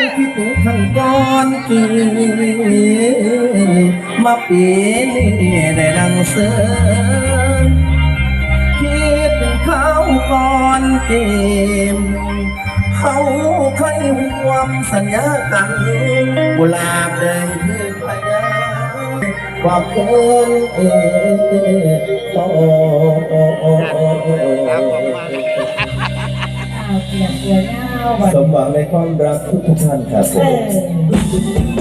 ยังคิดถึงขั้นก่อนกีมาปีนี้ได้ดังเสือคิดถึงเขาก่อนเกมเขาเคยห่วมสัญญากันกุลาบแดงคือพยาความเคินเออโอ้ครับผมมาเอาเปลี่ยนตัวหน้าวัน สมหวังในความรักทุกๆท่านครับผเอมอ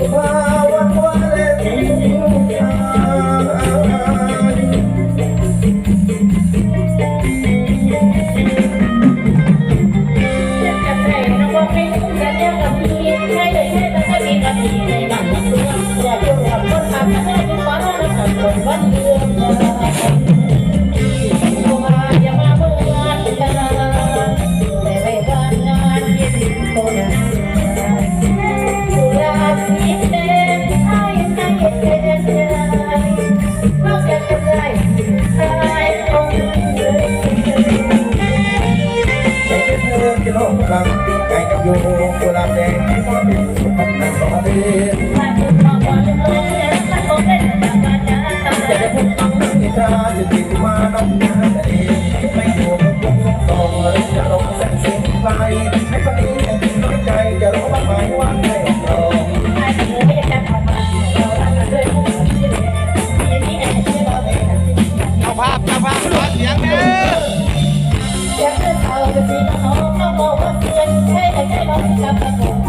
สิ อยู่กุหลาบแดงที่ว่าเป็นสุพรรณสวรรค์จะได้พูดฟังนิทาจะติดมาน้องนาแต่เองไม่อยู่กับวกสองสองหรือจะลงแสงเสียงไกล ไม่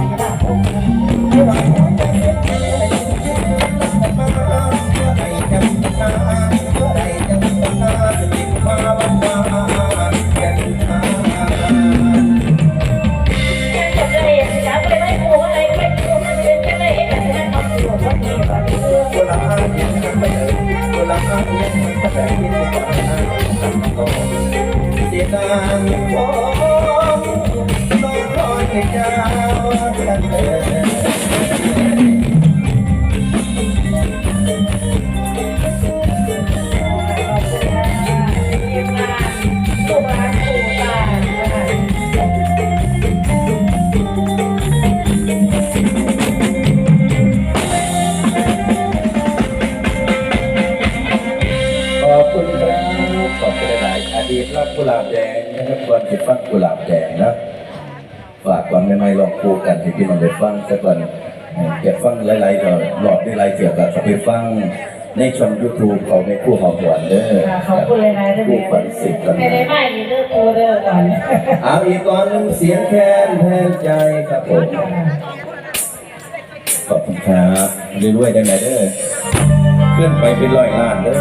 องคู่กันที่พี่น้องได้ฟังสักก่อนเก็บฟังหลายๆก็หลอดได้หลายเกี่ยวกับไปฟังในช่องยูทูบของในคู่หอมหวานเด้อขอบคุณเลยนะท่านคู่ฝันสิบกันไม่ได้ไม่เลิกโทรเลิกก่อนเอาอีกก่อนหนึ่งเสียงแค้นแทนใจครับผมขอบคุณครับรวยๆได้ไหมเด้อขึ้นไปเป็นร้อยล้านเด้อ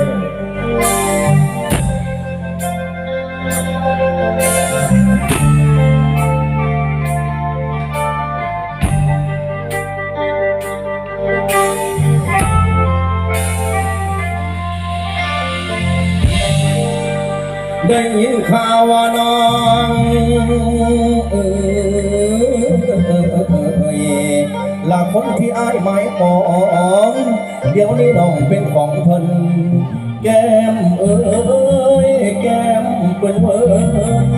ได้ยินข่าวว่าน้องเอ๋ยละคนที่อ้ายหมายปองเดี๋ยวนี้น้องเป็นของเพิ่นแก้มเอ๋ยแก้มเปิ้นเวิน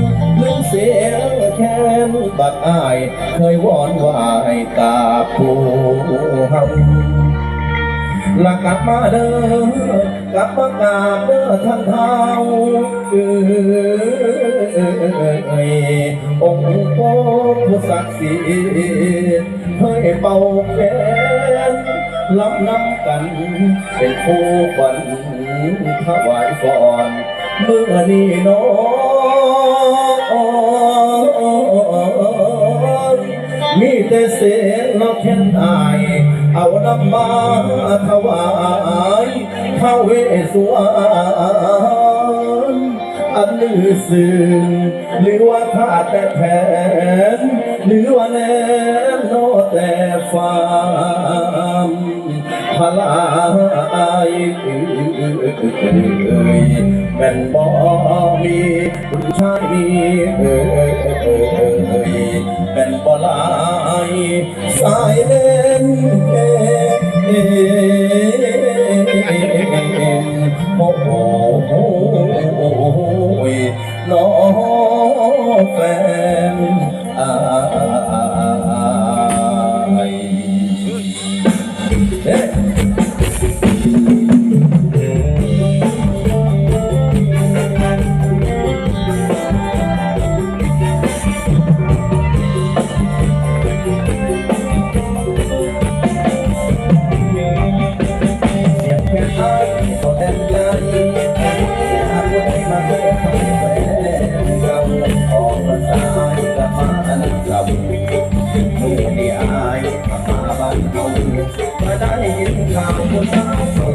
ลืมเสียงแค้นบัดอาย เคยวอนวายตาผู้เฮ ละกลับมาเด้อกลับมากราบเด้อท่านเท้าเออองค์พ่อผู้ศักดิ์สิทธิ์เคยเป่าแค้นลำน้ำกัน เป็นคู่ขวัญถวายฟอน เมื่อนี้น้อง มีแต่เสียงเราแค่นาย เอาน้ำมาถวายข้าเวสวรรณอันลือสื่อหรือว่าขาดแต่แผนหรือว่าแนมโนแต่ฟาม พลายเป็นบ่มีผู้ชายมีเอ่ยเป็นบ่ลายสายเล่นโอ้โหน้องแฟนอา ได้ยินข่าวคนเศร้า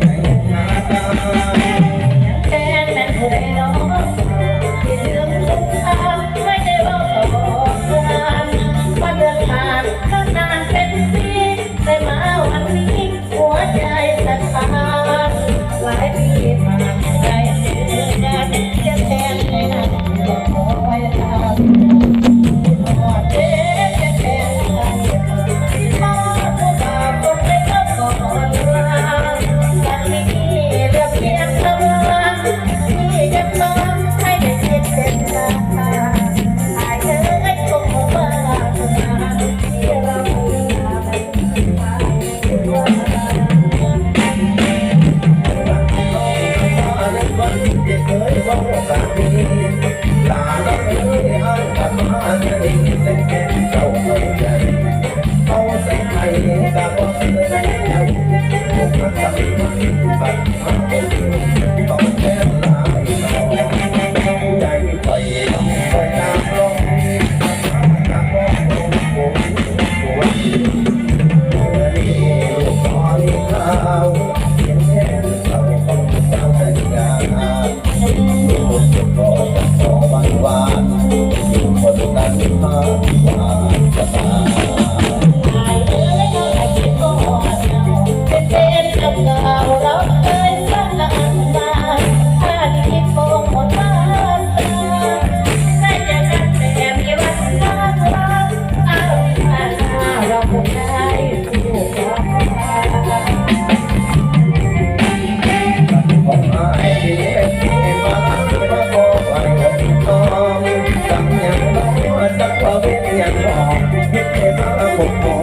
เ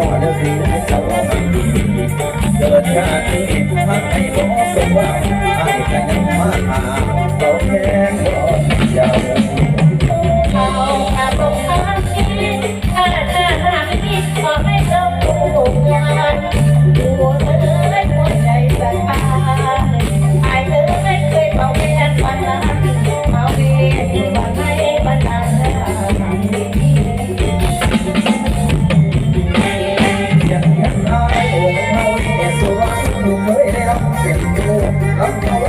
มุมเลยได้รับเสียงดูรับเ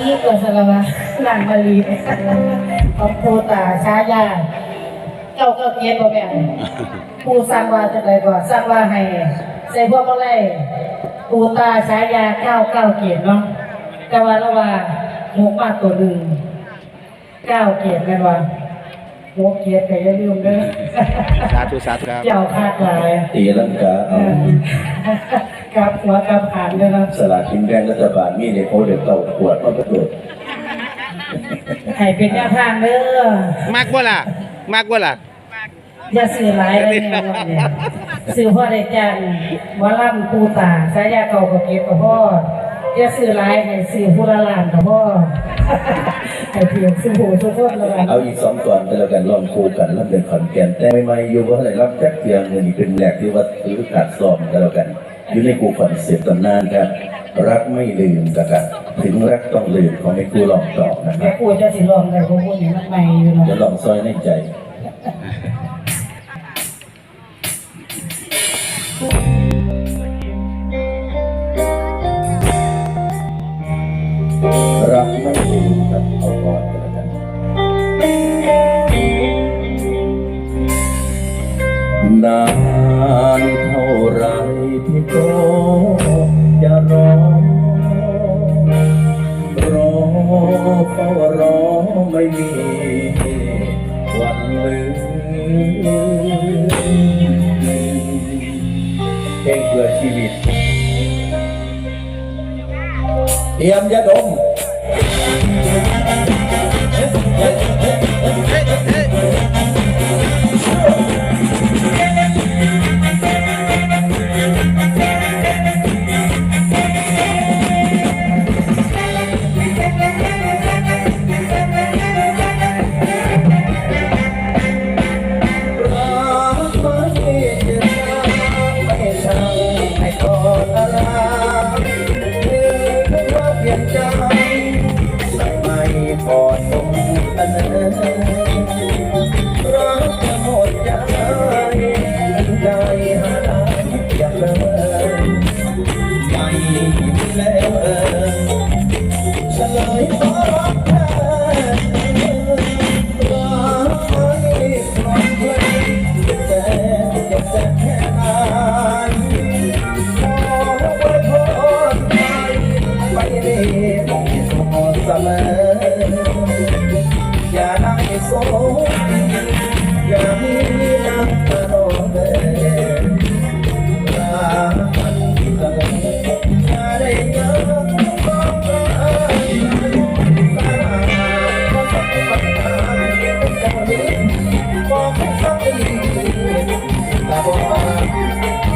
ลีเกิดสารวะนางบาลีของโคตาชายาเจ้าก็เกียรติบ่แม่นผู้สร้างว่าจังไดก่อนสร้างว่าให้ใส่พวกบ่ไล่ปูตาฉายาเก้าเก้าเกียรติเนาะแต่ว่าระว่าหกมาตัวหนึ่งเก้าเกียรติแม่นว่าหกเกียรติก็อย่าลืมเด้อสาธุสาธุครับเจ้าคาดหลายตีลังกาเอเอาอ กับหัวกับหางเลยนะสลากกินแบ่งรัฐบาลมีเด็กเขาเด็กเก่าขวดมาประกวดให้เป็นแนวทางเด้อมากบ่ล่ะ มากบ่ล่ะอย่าสื่อหลายเลยเนี่ยวันนี้สื่อพ่อได้จังหมอลำปูตาสายยาเก่ากับเก็บกับพ่ออย่าสื่อหลายให้สื่อผู้ละลานกับพ่อให้เพียงสื่อหูทุกคนเลยเอาอีกสองตอนก็แล้วกันลองคู่กันแล้วเป็นขอนแก่นแต่ไม่ไม่อยู่ว่าอะไรรับแจ็คเตียงเงินนี่เป็นแหลกที่ว่าถือขาดซ้อมก็แล้วกัน อยู่ในกูคอนเซ็ปต์ตำนานครับรักไม่ลืมกันครับถึงรักต้องลืมของในกูลองตอบนะคแม่รับกูจะสิลองได้พวกนี้มันใหม่อยู่เนาะจะลองซอยในใจ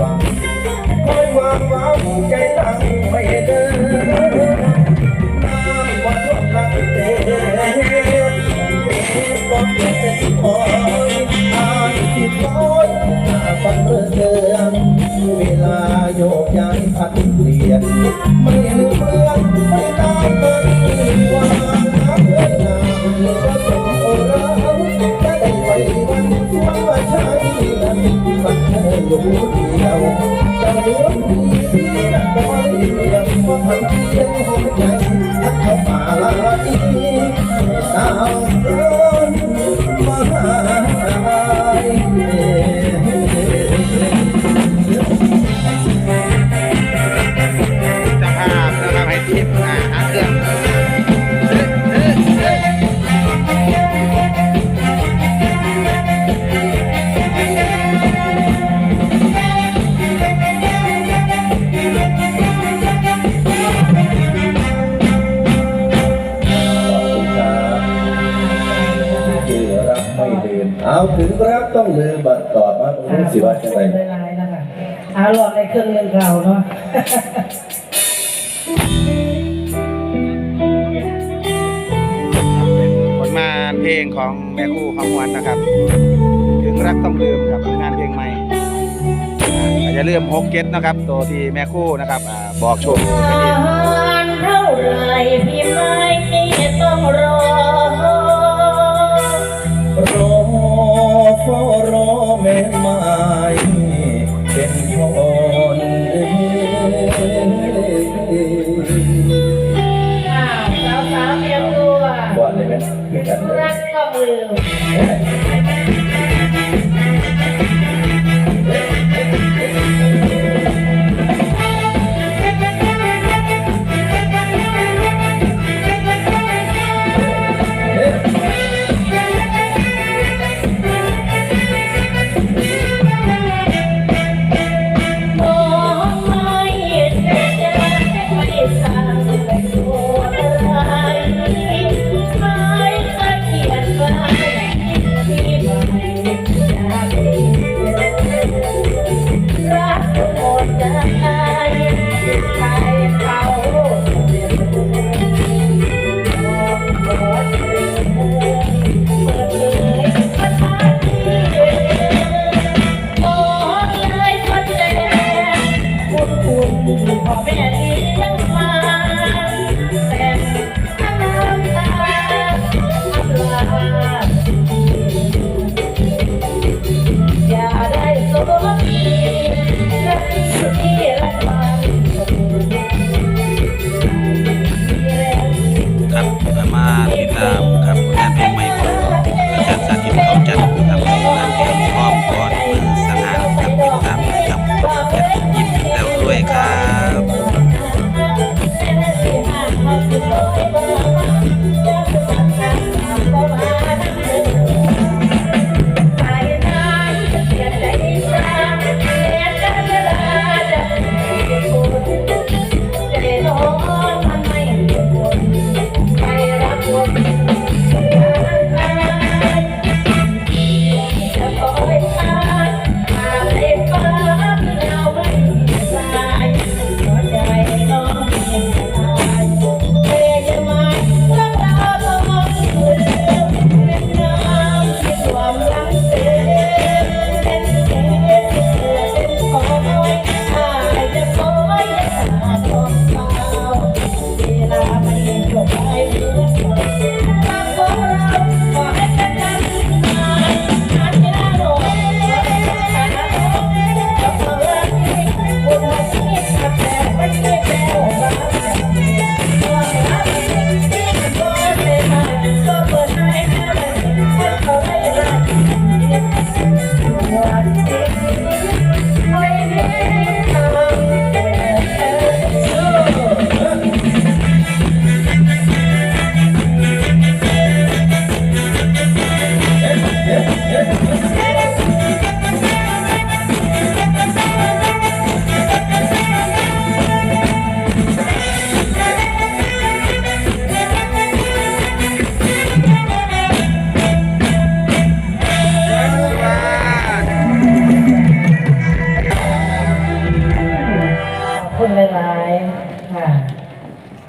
มีความคอยวางว้าวใจตั้งไม่เดิน เครื่องเงินเก่าเนาะเป็นผลงานเพลงของแม่คู่ของวันนะครับ ถึงรักต้องลืมครับเป็นงานเพลงใหม่อ่าอย่าลืมฮกเก็ตนะครับ ตัวที่แม่คู่นะครับอ่าบอกโชว์ไปดีนเท่าไรพี่ไม่ต้องรอรอเฝ้ารอแม่ไม้ รั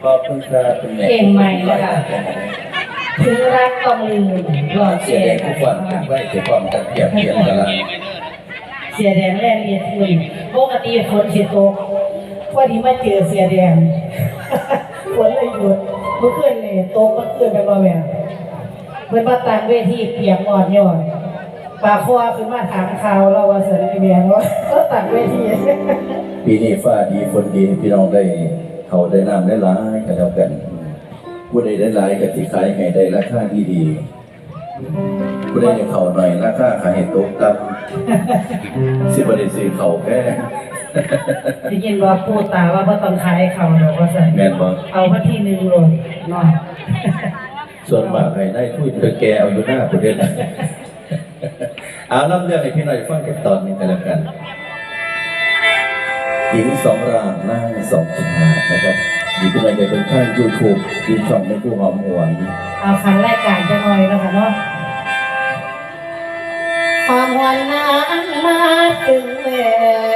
ขอบคุณครับคุณแม่เพลงใหม่นะคะถึงรักต้องลืมรอเสีเสียยแดแดงงทุกวันเป็นไว้เสียความกันเทียบเทียบกันละเสียแดงแรกเรียนคุยปกติฝนสิตกพอดีมาเจอเสียแดง ฝนเลยหยุดเมื่อคืนนี่ตกเมื่อคืนไปบ่แม่เพิ่นมาตั้งเวทีเปียกอ่อนย่อยปลาคอขึ้นมาถามข่าวเราว่าเสนอแม่ว่าก็ตั้งเวที ปีนี้ฟ้าดีฝนดีพี่น้องได้ เขาได้น้ำได้หลายกันแล้วกันผู้ใดได้หลายก็สิขายให้ได้ราคาที่ดีผู้ใดได้เขาหน่อยราคาขายให้ตกต่ำสิบได้ซื้อเขาแค่ได้ยินว่าพูดตาว่าบ่ต้องขายเขาดอกว่าซั่นแม่นบ่เอามาที่หนึงโลดเนาะส่วนมากให้ได้ทุยเธอแกเอาอยู่หน้าประเด็นเอาล่ำเรื่องให้พี่หน่อยฟังกันตอนหนึงกันแล้วกัน หญิงสองรางหน้าสองชานะครับมีพี่หน่อยในเป็นข้างยูทูบดีช่องในกู้หอมหวนเอาคันรายการจะหน่อยนะคะเนาะความหวานนั้นมาถึงแล้ว